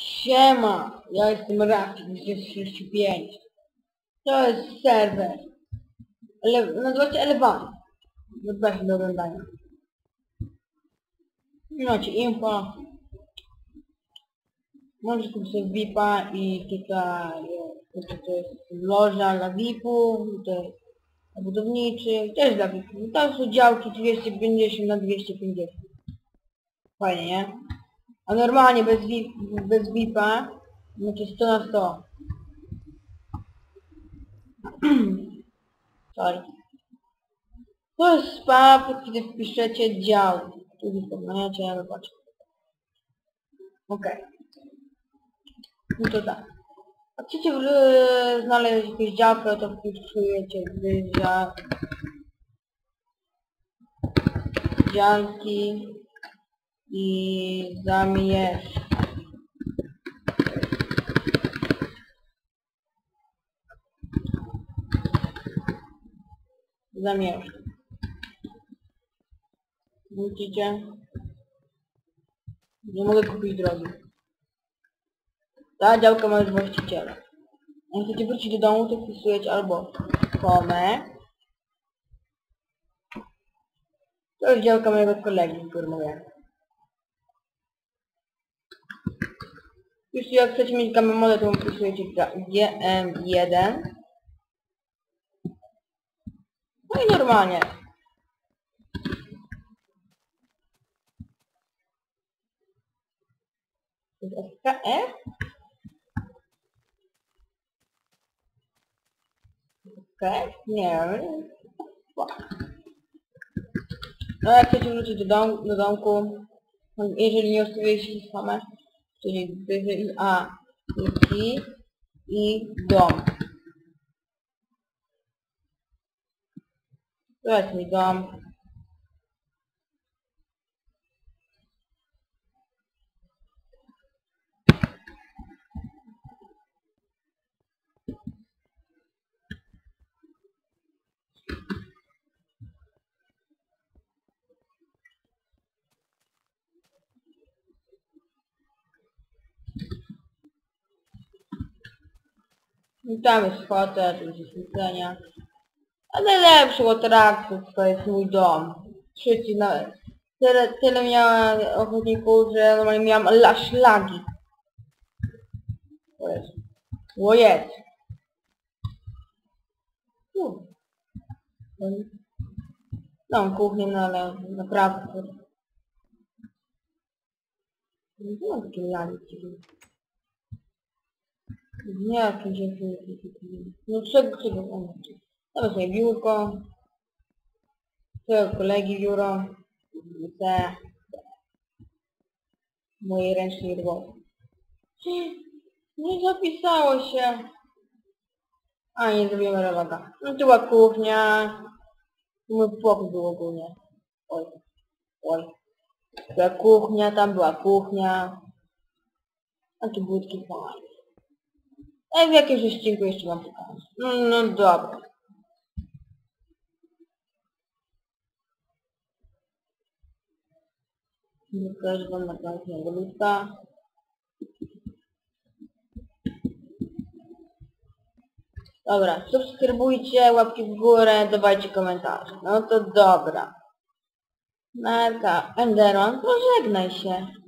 Siema, ja jestem Rafik 235. To jest serwer. Ale nazywa się Elevan. Zapraszam do oglądania. Macie info. Możesz kupić sobie VIPa i tutaj e, to, to jest loża dla VIPu, to jest budowniczy, też dla VIPu. Tam są działki 250 na 250. Fajnie, nie? A normalnie bez, VIP, bez VIPa, znaczy 100 na 100. Sorry. To jest spa, kiedy wpiszecie dział. Tu wypełniacie, ale patrzcie. Okej. No to tak. A chcecie znaleźć jakąś działkę, to wpisujecie wyża... Działki i zamieszkać. Zamieszkać. Widzicie? Nie mogę kupić drogi. Ta działka ma już właściciela. Jak chcecie wrócić do domu, to wpisujecie albo komę. To jest działka mojego kolegi, który mówię. Jeśli jak chcecie mieć gamę modę, to wpisujecie GM1. No i normalnie. SKF? SKF? Nie wiem. No jak chcecie wrócić do, dom do domku, jeżeli nie ustawiliście same, czyli wyżej A, i i dom. To I tam jest hotel, tu jest jedzenia. A najlepszy atrakcji to jest mój dom. Trzeci na... Tyle, tyle miałem ochotników, że normalnie miałem la szlagi. Tu. No, kuchnię, no ale naprawdę. Nie mam takiej lagi. Nie, jakieś No czego, czego on Teraz sobie biurko. Twojego kolegi biuro. Te. Mojej ręcznej roboty. Nie zapisało się. A, nie zrobimy rewaga. No tu była kuchnia. Mój pokój był ogólnie. Oj. Oj. Była kuchnia, tam była kuchnia. A tu budki fajne. A w jakimś odcinku jeszcze wam pokażę. No, no dobra. Pokażę wam na. Dobra, subskrybujcie, łapki w górę, dawajcie komentarze. No to dobra. Narka, Enderon, pożegnaj się.